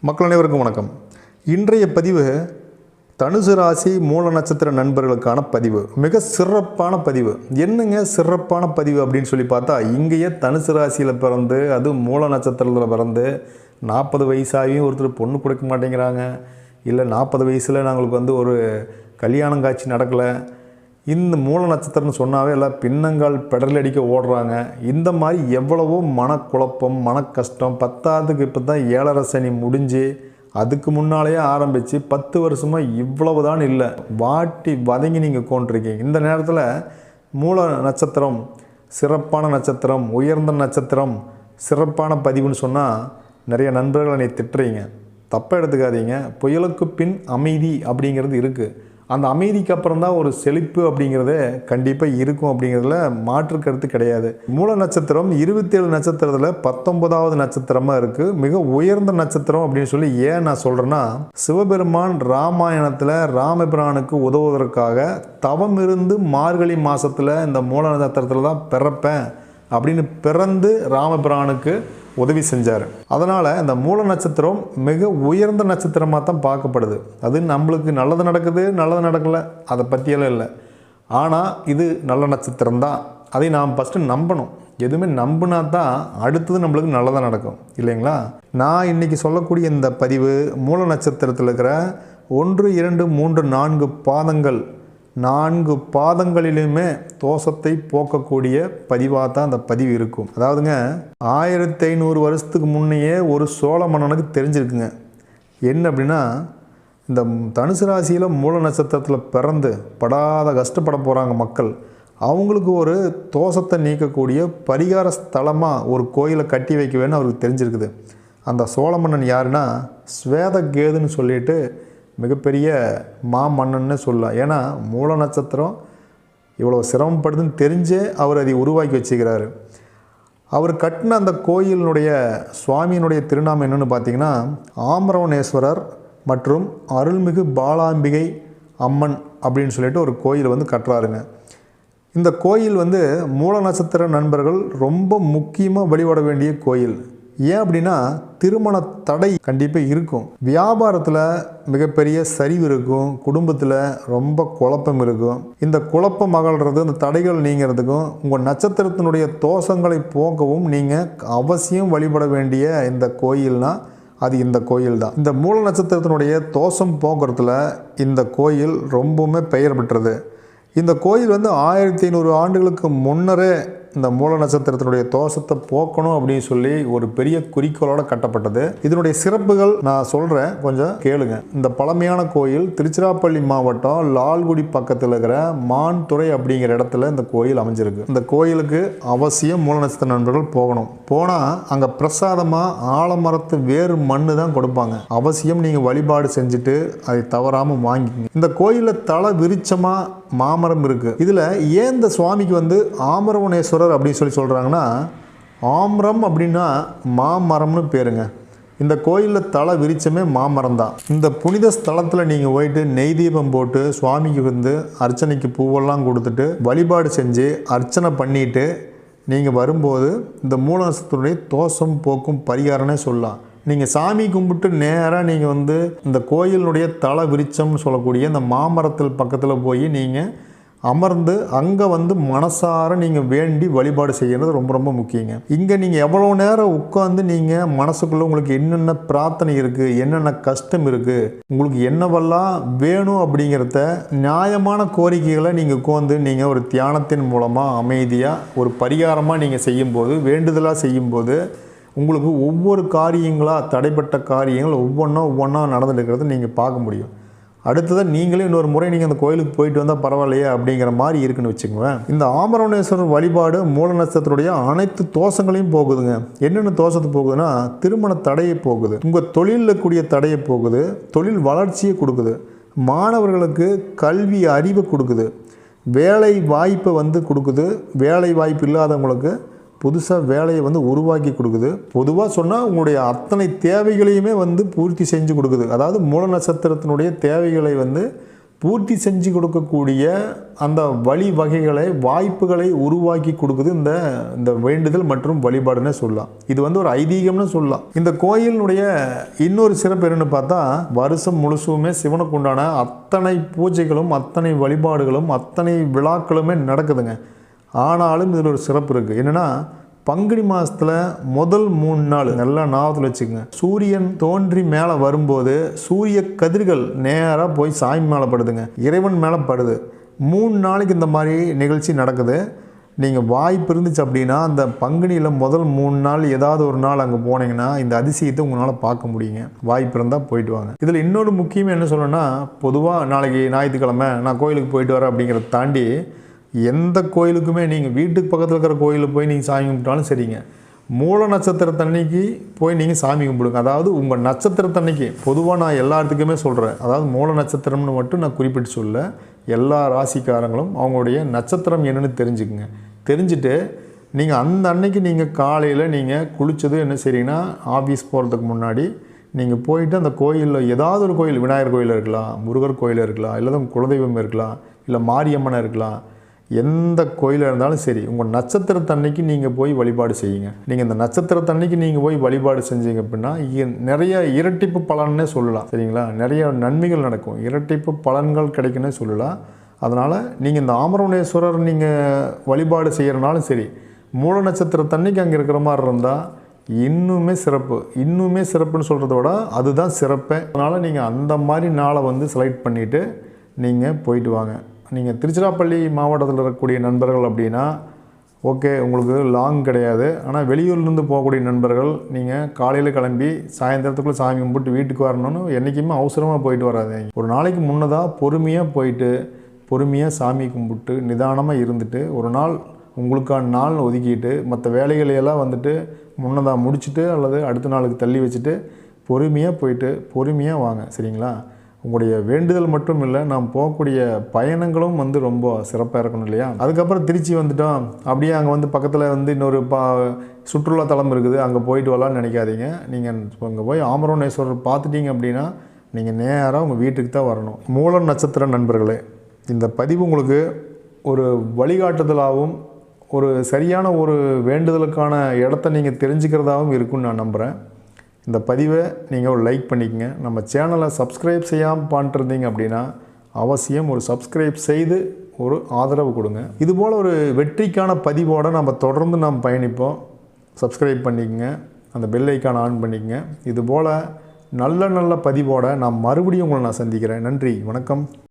மக்கள் அனைவருக்கும் வணக்கம். இன்றைய பதிவு தனுசு ராசி மூல நட்சத்திர நண்பர்களுக்கான பதிவு. மிக சிறப்பான பதிவு. என்னங்க சிறப்பான பதிவு அப்படின்னு சொல்லி பார்த்தா இங்கேயே தனுசு ராசியில் பிறந்து அது மூல நட்சத்திரத்தில் பிறந்து நாற்பது வயசாகியும் ஒருத்தர் பொண்ணு கொடுக்க மாட்டேங்கிறாங்க. இல்லை நாற்பது வயசில் நாங்களுக்கு வந்து ஒரு கல்யாணம் காட்சி நடக்கலை. இந்த மூல நட்சத்திரம்னு சொன்னாவே எல்லாம் பின்னங்கால் பெடல் அடிக்க ஓடுறாங்க. இந்த மாதிரி எவ்வளவோ மனக்குழப்பம் மனக்கஷ்டம் பத்தாவதுக்கு இப்போ தான் ஏழரை சனி முடிஞ்சு அதுக்கு முன்னாலேயே ஆரம்பித்து பத்து வருஷமாக இவ்வளவு தான் இல்லை. வாட்டி வதங்கி நீங்கள் கொண்டிருக்கீங்க இந்த நேரத்தில் மூல நட்சத்திரம் சிறப்பான நட்சத்திரம் உயர்ந்த நட்சத்திரம் சிறப்பான பதிவுன்னு சொன்னால் நிறைய நண்பர்கள் என்னை திட்டுறீங்க. தப்பாக எடுத்துக்காதீங்க. புயலுக்கு பின் அமைதி அப்படிங்கிறது இருக்குது அந்த அமைதிக்கு அப்புறம் தான் ஒரு செழிப்பு அப்படிங்கிறது கண்டிப்பாக இருக்கும் அப்படிங்கிறதுல மாற்று கருத்து கிடையாது. மூல நட்சத்திரம் இருபத்தேழு நட்சத்திரத்தில் பத்தொன்பதாவது நட்சத்திரமாக இருக்குது மிக உயர்ந்த நட்சத்திரம் அப்படின்னு சொல்லி ஏன் நான் சொல்கிறேன்னா சிவபெருமான் ராமாயணத்தில் ராமபிரானுக்கு உதவுவதற்காக தவம் இருந்து மார்கழி மாதத்தில் இந்த மூல நட்சத்திரத்தில் தான் பிறப்பேன் அப்படின்னு பிறந்து ராமபிரானுக்கு உதவி செஞ்சார். அதனால் இந்த மூல நட்சத்திரம் மிக உயர்ந்த நட்சத்திரமாக தான் பார்க்கப்படுது. அது நம்மளுக்கு நல்லது நடக்குது நல்லது நடக்கலை அதை பற்றியெல்லாம் இல்லை. ஆனால் இது நல்ல நட்சத்திரம் தான். அதை நாம் ஃபஸ்ட்டு நம்பணும். எதுவுமே நம்பினா தான் அடுத்தது நம்மளுக்கு நல்லதாக நடக்கும். இல்லைங்களா? நான் இன்றைக்கி சொல்லக்கூடிய இந்த பதிவு மூல நட்சத்திரத்தில் இருக்கிற ஒன்று இரண்டு மூன்று நான்கு பாதங்கள் நான்கு பாதங்களிலுமே தோஷத்தை போக்கக்கூடிய பதிவாக தான் அந்த பதிவு இருக்கும். அதாவதுங்க ஆயிரத்தி ஐநூறு வருஷத்துக்கு முன்னையே ஒரு சோழ மன்னனுக்கு தெரிஞ்சிருக்குங்க. என்ன அப்படின்னா இந்த தனுசு ராசியில் மூல நட்சத்திரத்தில் பிறந்து படாத கஷ்டப்பட போகிறாங்க மக்கள். அவங்களுக்கு ஒரு தோஷத்தை நீக்கக்கூடிய பரிகார ஸ்தலமாக ஒரு கோயிலை கட்டி வைக்க வேணும்னு அவருக்கு தெரிஞ்சிருக்குது. அந்த சோழ மன்னன் யாருன்னா ஸ்வேதகேதுன்னு சொல்லிட்டு மிகப்பெரிய மாமன்னன்னு சொல்லலாம். ஏன்னா மூல நட்சத்திரம் இவ்வளோ சிரமப்படுதுன்னு தெரிஞ்சே அவர் அதை உருவாக்கி வச்சுக்கிறாரு. அவர் கட்டின அந்த கோயிலினுடைய சுவாமியினுடைய திருநாமம் என்னென்னு பார்த்தீங்கன்னா ஆமரவனேஸ்வரர் மற்றும் அருள்மிகு பாலாம்பிகை அம்மன் அப்படின்னு சொல்லிட்டு ஒரு கோயில் வந்து கட்டுறாருங்க. இந்த கோயில் வந்து மூல நட்சத்திர நண்பர்கள் ரொம்ப முக்கியமாக வழிபட வேண்டிய கோயில். ஏன் அப்படின்னா திருமண தடை கண்டிப்பாக இருக்கும். வியாபாரத்தில் மிகப்பெரிய சரிவு இருக்கும். குடும்பத்தில் ரொம்ப குழப்பம் இருக்கும். இந்த குழப்பம் அகல்றது இந்த தடைகள் நீங்கிறதுக்கும் உங்கள் நட்சத்திரத்தினுடைய தோஷங்களை போக்கவும் நீங்கள் அவசியம் வழிபட வேண்டிய இந்த கோயில்னால் அது இந்த கோயில் தான். இந்த மூல நட்சத்திரத்தினுடைய தோஷம் போக்குறதுல இந்த கோயில் ரொம்பவுமே பெயர் பெற்றது. இந்த கோயில் வந்து ஆயிரத்தி ஐநூறு ஆண்டுகளுக்கு முன்னரே இந்த மூல நட்சத்திரத்தினுடைய தோஷத்தை போக்கணும் அப்படின்னு சொல்லி ஒரு பெரிய குறிக்கோளோட கட்டப்பட்டது. இதனுடைய சிறப்புகள் நான் சொல்கிறேன் கொஞ்சம் கேளுங்க. இந்த பழமையான கோயில் திருச்சிராப்பள்ளி மாவட்டம் லால்குடி பக்கத்தில் இருக்கிற மான்துறை அப்படிங்கிற இடத்துல இந்த கோயில் அமைஞ்சிருக்கு. இந்த கோயிலுக்கு அவசியம் மூல நட்சத்திர நண்பர்கள் போகணும். போனால் அங்கே பிரசாதமாக ஆலமரத்து வேறு மண்ணு தான் கொடுப்பாங்க. அவசியம் நீங்கள் வழிபாடு செஞ்சுட்டு அதை தவறாமல் வாங்கிக்கங்க. இந்த கோயிலில் தலை விரிச்சமாக மாமரம் இருக்குது இதில் ஏன் இந்த சுவாமிக்கு வந்து ஆமரவனேஸ்வரர் அப்படின்னு சொல்லி சொல்கிறாங்கன்னா ஆம்ரம் அப்படின்னா மாமரம்னு பேருங்க. இந்த கோயிலில் தலை விரிச்சமே மாமரம் தான். இந்த புனித ஸ்தலத்தில் நீங்கள் போயிட்டு நெய் தீபம் போட்டு சுவாமிக்கு வந்து அர்ச்சனைக்கு பூவெல்லாம் கொடுத்துட்டு வழிபாடு செஞ்சு அர்ச்சனை பண்ணிவிட்டு நீங்கள் வரும்போது இந்த மூல தோஷம் போக்கும் பரிகாரம்னே சொல்லலாம். நீங்கள் சாமி கும்பிட்டு நேராக நீங்கள் வந்து இந்த கோயிலுடைய தலை விருச்சம்னு சொல்லக்கூடிய இந்த மாமரத்தில் பக்கத்தில் போய் நீங்கள் அமர்ந்து அங்கே வந்து மனசார நீங்கள் வேண்டி வழிபாடு செய்கிறது ரொம்ப ரொம்ப முக்கியங்க. இங்கே நீங்கள் எவ்வளோ நேரம் உட்காந்து நீங்கள் மனசுக்குள்ளே உங்களுக்கு என்னென்ன பிரார்த்தனை இருக்குது என்னென்ன கஷ்டம் இருக்குது உங்களுக்கு என்னவெல்லாம் வேணும் அப்படிங்கிறத நியாயமான கோரிக்கைகளை நீங்கள் உட்காந்து நீங்கள் ஒரு தியானத்தின் மூலமாக அமைதியாக ஒரு பரிகாரமாக நீங்கள் செய்யும்போது வேண்டுதலாக செய்யும்போது உங்களுக்கு ஒவ்வொரு காரியங்களாக தடைப்பட்ட காரியங்கள் ஒவ்வொன்றா ஒவ்வொன்றா நடந்துட்டு நீங்கள் பார்க்க முடியும். அடுத்ததாக நீங்களே இன்னொரு முறை நீங்கள் அந்த கோயிலுக்கு போயிட்டு வந்தால் பரவாயில்லையே அப்படிங்கிற மாதிரி இருக்குன்னு வச்சுக்குவேன் இந்த ஆமரவணேஸ்வரர் வழிபாடு மூல நட்சத்திரத்துடைய அனைத்து தோஷங்களையும் போகுதுங்க. என்னென்ன தோஷத்து போகுதுன்னா திருமண தடையை போகுது. உங்கள் தொழிலில் கூடிய தடையை போகுது. தொழில் வளர்ச்சியை கொடுக்குது. மாணவர்களுக்கு கல்வி அறிவை கொடுக்குது. வேலை வாய்ப்பை வந்து கொடுக்குது. வேலை வாய்ப்பு இல்லாதவங்களுக்கு புதுசாக வேலையை வந்து உருவாக்கி கொடுக்குது. பொதுவாக சொன்னால் உங்களுடைய அத்தனை தேவைகளையுமே வந்து பூர்த்தி செஞ்சு கொடுக்குது. அதாவது மூல நட்சத்திரத்தினுடைய தேவைகளை வந்து பூர்த்தி செஞ்சு கொடுக்கக்கூடிய அந்த வழி வகைகளை வாய்ப்புகளை உருவாக்கி கொடுக்குது இந்த இந்த வேண்டுதல் மற்றும் வழிபாடுன்னு சொல்லலாம். இது வந்து ஒரு ஐதீகம்னு சொல்லலாம். இந்த கோயிலினுடைய இன்னொரு சிறப்பு என்னன்னு பார்த்தா வருஷம் முழுசுமே சிவனுக்கு உண்டான அத்தனை பூஜைகளும் அத்தனை வழிபாடுகளும் அத்தனை விழாக்களுமே நடக்குதுங்க. ஆனாலும் இதில் ஒரு சிறப்பு இருக்குது என்னென்னா பங்குனி மாதத்தில் முதல் மூணு நாள் நல்லா ஞாபகத்தில் வச்சுக்கோங்க. சூரியன் தோன்றி மேலே வரும்போது சூரிய கதிர்கள் நேராக போய் சாமி மேலே படுதுங்க. இறைவன் மேலே படுது. மூணு நாளைக்கு இந்த மாதிரி நிகழ்ச்சி நடக்குது. நீங்கள் வாய்ப்பு இருந்துச்சு அப்படின்னா அந்த பங்குனியில் முதல் மூணு நாள் ஏதாவது ஒரு நாள் அங்கே போனீங்கன்னா இந்த அதிசயத்தை உங்களால் பார்க்க முடியுங்க. வாய்ப்பு இருந்தால் போயிட்டு வாங்க. இதில் இன்னொரு முக்கியம் என்ன சொல்லணும்னா பொதுவாக நாளைக்கு ஞாயிற்றுக்கிழமை நான் கோயிலுக்கு போயிட்டு வரேன் அப்படிங்கிறத தாண்டி எந்த கோயிலுக்குமே நீங்கள் வீட்டுக்கு பக்கத்தில் இருக்கிற கோயிலுக்கு போய் நீங்கள் சாமி கும்பிட்டாலும் சரிங்க. மூல நட்சத்திரத்தன்னைக்கு போய் நீங்கள் சாமி கும்பிடுங்க. அதாவது உங்கள் நட்சத்திரத்தன்னைக்கு பொதுவாக நான் எல்லாத்துக்குமே சொல்கிறேன் அதாவது மூல நட்சத்திரம்னு மட்டும் நான் குறிப்பிட்டு சொல்ல. எல்லா ராசிக்காரங்களும் அவங்களுடைய நட்சத்திரம் என்னென்னு தெரிஞ்சுக்குங்க. தெரிஞ்சுட்டு நீங்கள் அந்த அன்னைக்கு நீங்கள் காலையில் நீங்கள் குளித்தது என்ன செய்றீங்கன்னா ஆஃபீஸ் போகிறதுக்கு முன்னாடி நீங்கள் போயிட்டு அந்த கோயிலில் ஏதாவது ஒரு கோயில் விநாயகர் கோயில் இருக்கலாம் முருகர் கோயில் இருக்கலாம் இல்லை குலதெய்வம் இருக்கலாம் இல்லை மாரியம்மனை இருக்கலாம் எந்த கோயிலாக இருந்தாலும் சரி உங்கள் நட்சத்திரத்தன்னைக்கு நீங்கள் போய் வழிபாடு செய்யுங்க. நீங்கள் இந்த நட்சத்திரத்தன்னைக்கு நீங்கள் போய் வழிபாடு செஞ்சீங்க அப்படின்னா இ- நிறைய இரட்டிப்பு பலன்னே சொல்லலாம். சரிங்களா? நிறைய நன்மைகள் நடக்கும். இரட்டிப்பு பலன்கள் கிடைக்குன்னே சொல்லலாம். அதனால் நீங்கள் இந்த ஆமரவனேஸ்வரர் நீங்கள் வழிபாடு செய்கிறனாலும் சரி மூல நட்சத்திரத்தன்னைக்கு அங்கே இருக்கிற மாதிரி இருந்தால் இன்னுமே சிறப்பு. இன்னுமே சிறப்புன்னு சொல்கிறத விட அதுதான் சிறப்பே. அதனால் நீங்கள் அந்த மாதிரி நாளை வந்து செலக்ட் பண்ணிவிட்டு நீங்கள் போயிட்டு வாங்க. நீங்கள் திருச்சிராப்பள்ளி மாவட்டத்தில் இருக்கக்கூடிய நண்பர்கள் அப்படின்னா ஓகே உங்களுக்கு லாங் கிடையாது. ஆனால் வெளியூர்லேருந்து போகக்கூடிய நண்பர்கள் நீங்கள் காலையில் கிளம்பி சாயந்தரத்துக்குள்ளே சாமி கும்பிட்டு வீட்டுக்கு வரணும்னு என்றைக்குமே அவசரமாக போயிட்டு வராதீங்க. ஒரு நாளைக்கு முன்னதாக பொறுமையாக போயிட்டு பொறுமையாக சாமி கும்பிட்டு நிதானமாக இருந்துட்டு ஒரு நாள் உங்களுக்கான நாள் ஒதுக்கிட்டு மற்ற வேலைகளையெல்லாம் வந்துட்டு முன்னதாக முடிச்சுட்டு அல்லது அடுத்த நாளுக்கு தள்ளி வச்சுட்டு பொறுமையாக போயிட்டு பொறுமையாக வாங்க. சரிங்களா? உங்களுடைய வேண்டுதல் மட்டும் இல்லை நாம் போகக்கூடிய பயணங்களும் வந்து ரொம்ப சிறப்பாக இருக்கணும் இல்லையா? அதுக்கப்புறம் திருச்சி வந்துட்டோம். அப்படியே அங்கே வந்து பக்கத்தில் வந்து இன்னொரு பா சுற்றுலா தலம் இருக்குது. அங்கே போயிட்டு வரலாம்னு நினைக்காதீங்க. நீங்கள் அங்கே போய் ஆமரோனேஸ்வரர் பார்த்துட்டீங்க அப்படின்னா நீங்கள் நேராக உங்கள் வீட்டுக்கு தான் வரணும். மூல நட்சத்திர நண்பர்களே இந்த பதிவு உங்களுக்கு ஒரு வழிகாட்டுதலாகவும் ஒரு சரியான ஒரு வேண்டுதலுக்கான இடத்த நீங்கள் தெரிஞ்சுக்கிறதாகவும் இருக்கும்னு நான் நம்புகிறேன் இந்த பதிவை நீங்கள் ஒரு லைக் பண்ணிக்கங்க. நம்ம சேனலை சப்ஸ்கிரைப் செய்யாமல் பண்ணிருந்தீங்க அப்படின்னா அவசியம் ஒரு சப்ஸ்கிரைப் செய்து ஒரு ஆதரவு கொடுங்க. இதுபோல் ஒரு வெற்றிக்கான பதிவோடு நம்ம தொடர்ந்து நாம் பயணிப்போம். சப்ஸ்கிரைப் பண்ணிக்கங்க. அந்த பெல் ஐக்கான் ஆன் பண்ணிக்கங்க. இதுபோல் நல்ல நல்ல பதிவோடு நான் மறுபடியும் உங்களை நான் சந்திக்கிறேன். நன்றி. வணக்கம்.